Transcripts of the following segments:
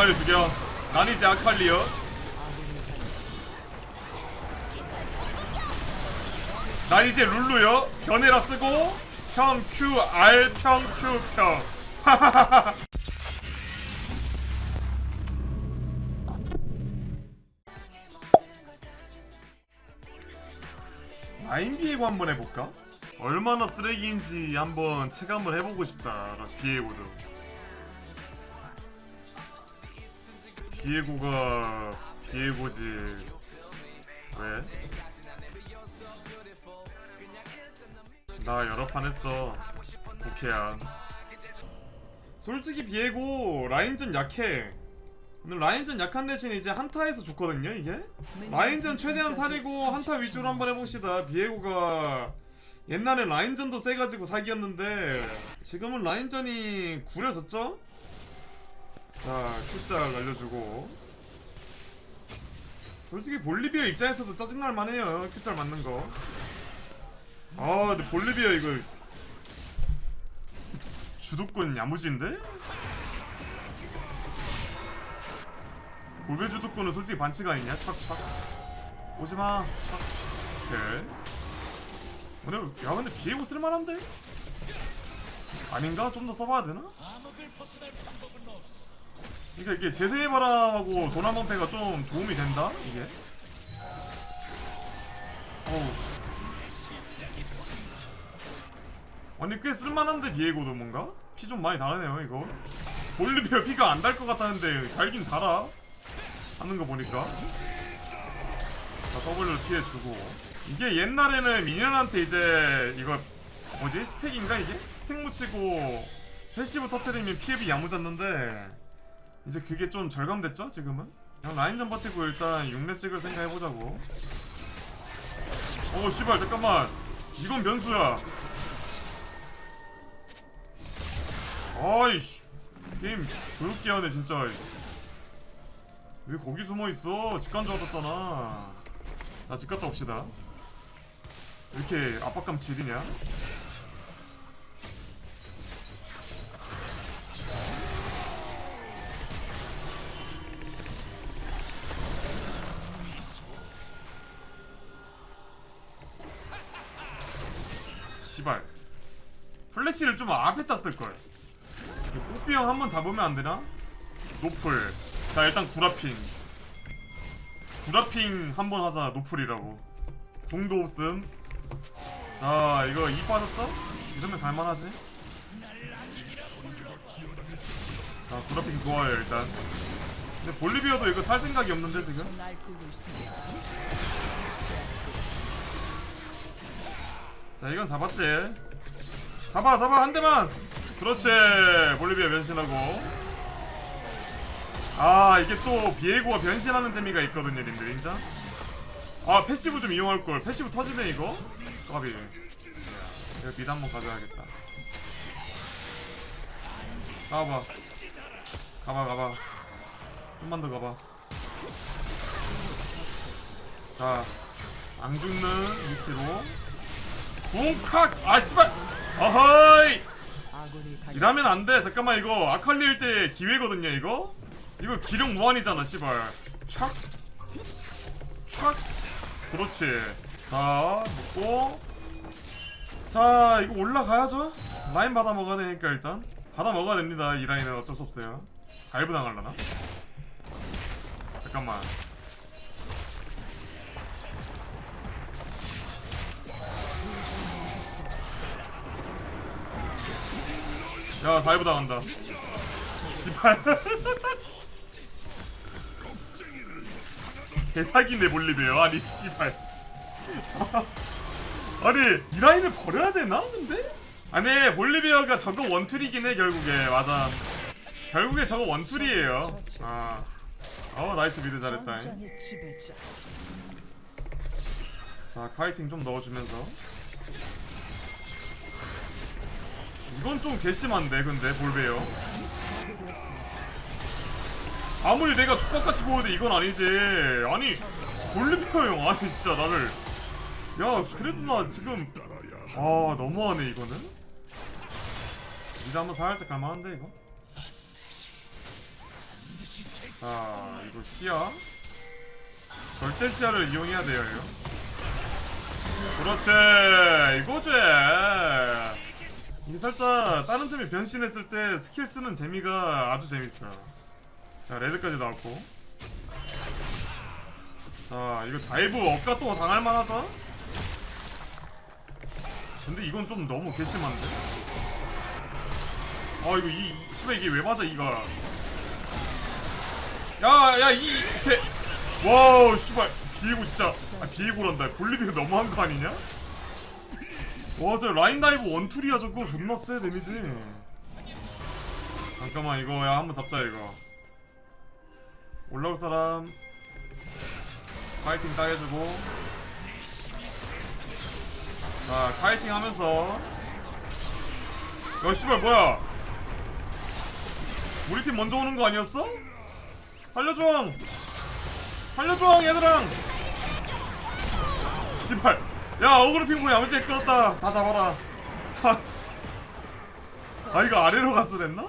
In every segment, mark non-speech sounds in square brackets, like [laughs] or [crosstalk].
아칼리 죽여. 난 이제 아칼리요. 난 이제 룰루요. 견해라 쓰고 평 Q R 평 Q 평. 라인 비에고 한번 해볼까? 얼마나 쓰레기인지 한번 체감을 해보고 싶다 비에고도 비에고가 비에고지. 왜? 나 여러 판 했어. 오케야 솔직히 비에고 라인전 약해. 근데 라인전 약한 대신 이제 한타에서 좋거든요 이게? 라인전 최대한 사리고 한타 위주로 한번 해봅시다. 비에고가 옛날에 라인전도 세가지고 사기였는데 지금은 라인전이 구려졌죠? 자 큐짤 날려주고 솔직히 볼리비아 입장에서도 짜증날 만해요 큐짤 맞는 거 아 근데 볼리비아 이거 주도권 야무진데? 골배 주도권은 솔직히 반칙 아니냐? 촥촥 오지마 촥 오케이 근데 야 근데 비에고 쓸만한데? 아닌가? 좀 더 써봐야 되나? 그러니까 이게 재생해봐라하고 도나몬테가 좀 도움이 된다? 이게? 어우. 아니 꽤 쓸만한데 비에고도 뭔가? 피 좀 많이 다르네요 이거. 볼리비아 피가 안 달 것 같았는데 달긴 달아. 하는 거 보니까. 자 W를 피해주고. 이게 옛날에는 미니언한테 이제 이거 뭐지? 스택인가 이게? 스택 묻히고 패시브 터트리면 피해비 야무졌는데 이제 그게 좀 절감됐죠 지금은? 그냥 라인전 버티고 일단 6렙 찍을 생각 해보자고. 어 씨발 잠깐만. 이건 변수야. 아이씨. 게임 조용히 하네 진짜. 왜 거기 숨어있어? 직관 줄 알았잖아. 자 직 갔다 옵시다. 왜 이렇게 압박감 지리냐 씨발 플래시를 좀 앞에 땄을걸 꽃비형 한 번 잡으면 안 되나? 노플. 자 일단 구라핑. 구라핑 한 번 하자 노플이라고. 궁도 없음. 자 이거 2 빠졌죠? 이러면 갈만하지? 자 구라핑 좋아요 일단. 근데 볼리비아도 이거 살 생각이 없는데 지금? 자 이건 잡았지. 잡아 잡아 한 대만. 그렇지. 볼리비아 변신하고. 아 이게 또 비에고가 변신하는 재미가 있거든요 인정? 아 패시브 좀 이용할걸. 패시브 터지네 이거. 까비. 이거 미드 한번 가져야겠다. 가봐. 가봐 가봐. 좀만 더 가봐. 자 안 죽는 위치로 붕칵 아 씨발 어허이 이러면 안 돼. 잠깐만 이거 아칼리일 때 기회거든요 이거. 이거 기력 무한이잖아 씨발. 촥. 촥. 그렇지. 자 먹고. 자 이거 올라가야죠. 라인 받아 먹어야 되니까 일단 받아 먹어야 됩니다. 이 라인은 어쩔 수 없어요. 갈브 당할라나? 잠깐만. 야 다이브 당한다. 씨발. [laughs] 개사기네 볼리베요. 아니 씨발. [laughs] 아니 이 라인을 버려야 되나 근데? 아니 볼리비아가 저거 원툴이긴 해 결국에. 맞아. 결국에 저거 원툴이에요. 아. 어, 나이스 미드 잘했다. 자 카이팅 좀 넣어주면서 이건 좀 괘씸한데 근데 볼베요 아무리 내가 족박같이 보여도 이건 아니지. 아니 볼리비아 형 아니 진짜 나를. 야 그래도 나 지금 아 너무하네 이거는. 미드 한번 살짝 갈만한데 이거? 자 이거 시야. 절대 시야를 이용해야 돼요 이거. 그렇지 이거지 이게 살짝 다른 점이 변신했을 때 스킬 쓰는 재미가 아주 재밌어요. 자 레드까지 나왔고. 자 이거 다이브 억가 또 당할 만하죠? 근데 이건 좀 너무 괘씸한데? 아 이거 이 이- 씨발 이게 왜 맞아 이가? 야야이 새 와우 씨발. 비에고 진짜. 아 비에고란다. 볼리비아 너무한 거 아니냐? 와저 라인 다이브 원툴이야 저거. 존나 세 데미지. 잠깐만 이거 야 한번 잡자 이거. 올라올 사람. 파이팅 따해주고. 자 파이팅 하면서. 야 씨발 뭐야? 우리 팀 먼저 오는 거 아니었어? 살려줘 살려줘 얘들아. 씨발 야 어그로 핑퐁 야무지게 끌었다. 다 잡아라. 아씨. 아 이거 아래로 갔어 됐나?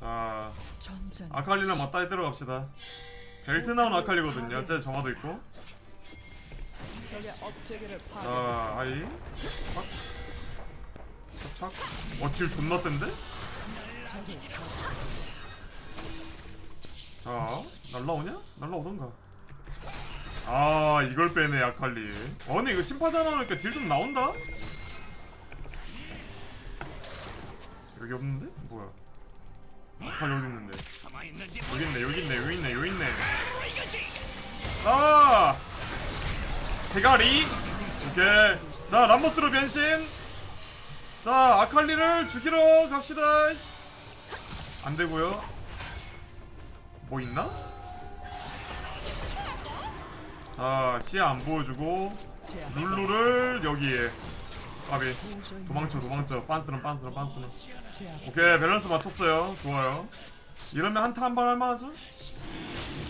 자 전전 아칼리랑 맞다이 때려갑시다. 벨트 나온 아칼리거든요. 제 정화도 있고. 적의 업체계를 자. 아이. 착. 착착. 어딜 존나 센데? 적자 날라오냐? 날라오던가 아 이걸 빼네 어 근데 이거 심파자 나오니까 딜 좀 나온다? 여기 없는데? 뭐야? 아칼리 어디 있는데? 여기 있네 여기 있네 여기 있네 여기 있네. 아! 대가리. 오케이. 자 람버스로 변신. 자 아칼리를 죽이러 갑시다. 안되고요. 뭐 있나? 자 시야 안 보여주고 룰루를 여기에. 도저히 도망쳐 도망쳐. 빤스런 빤스런 제압 오케이 밸런스 맞췄어요. 좋아요. 이러면 한타 한 번 할만하죠?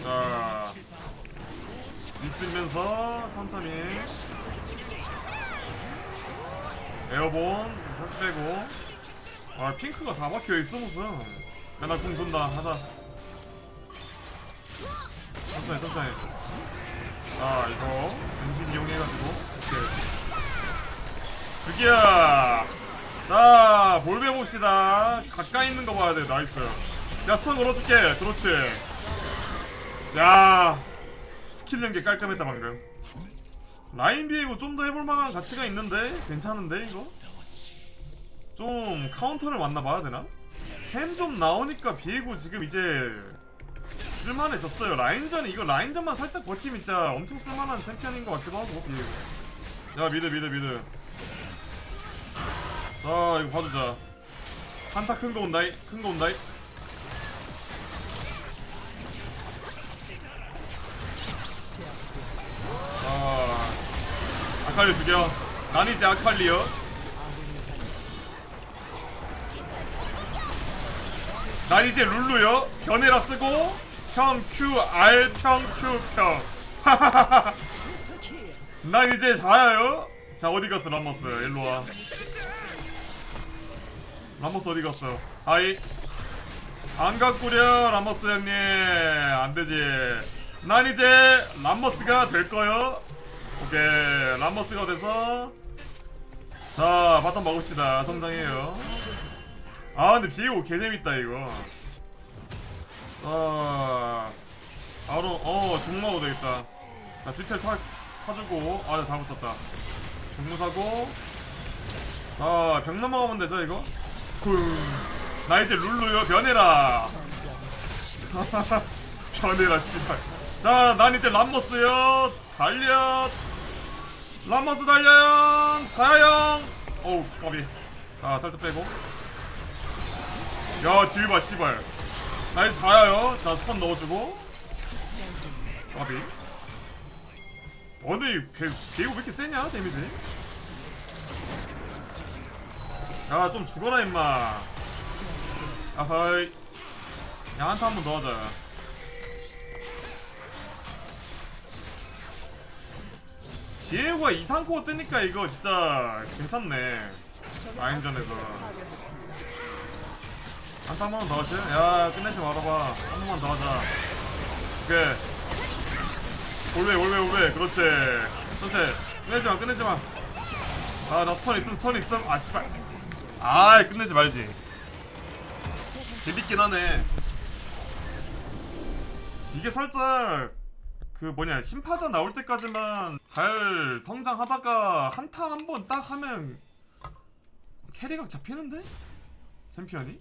자 있으면서 천천히. 에어본 싹 빼고. 아 핑크가 다 박혀있어 무슨. 야나 궁 돈다. 하자. 천천히 천천히 자 이거 변신 이용해가지고 오케이 죽여 자 볼배 봅시다. 가까이 있는 거 봐야 돼. 나이스. 야 스턴 걸어줄게. 그렇지. 야 스킬 연계 깔끔했다 방금. 라인 비에고 좀 더 해볼 만한 가치가 있는데? 괜찮은데 이거? 좀 카운터를 만나봐야 되나? 햄좀 나오니까 비에고 지금 이제 쓸만해졌어요. 라인전 이거 라인전만 살짝 버티면 진짜 엄청 쓸만한 챔피언인 것 같기도 하고 비에고 야 미드 미드 미드. 자 이거 봐주자. 한타 큰 거 온다이 큰 거 온다이. 아 아칼리 죽여. 난 이제 아칼리요. 난 이제 룰루요. 견해라 쓰고 평 Q R 평 Q 평. 난 이제 자야요. 자 어디 갔어 람머스? 일로와. 람머스 어디 갔어? 하이. 안 가꾸려 람머스 형님. 안 되지. 난 이제 람머스가 될 거요. 오케이 람머스가 돼서. 자 바텀 먹읍시다. 성장해요. 아 근데 비에고 개재밌다 이거 자 바로 어 중마도 되겠다. 자 디테일 타, 타주고 아나 잘못 썼다. 중무 사고. 자벽 넘어가면 되죠 이거? 쿵나 이제 룰루요 변해라. [laughs] 변해라 씨발. 자난 이제 람머스요. 달려. 람머스 달려요. 자영. 어우 까비. 자 살짝 빼고. 야 딜봐 씨발 나 이제 자야요. 자 스펀 넣어주고. 까비. 어 근데 이 배, 배우 왜 이렇게 세냐 데미지? 야 좀 죽어라 임마. 아하이. 야 한타 한번더 하자. 디에고가 이상코어 뜨니까 이거 진짜 괜찮네. 라인전에서. 한 번만 더 하실? 야 끝내지 말아봐. 한 번만 더 하자. 오케이. 올웨 올웨 올웨 그렇지. 천천히. 끝내지 마 끝내지 마 아나 스턴 있음 스턴 있음. 아 씨발. 아이 끝내지 말지. 재밌긴 하네. 이게 살짝 그 뭐냐 심파자 나올 때까지만 잘 성장하다가 한타 한 번 딱 하면 캐리각 잡히는데? 챔피언이?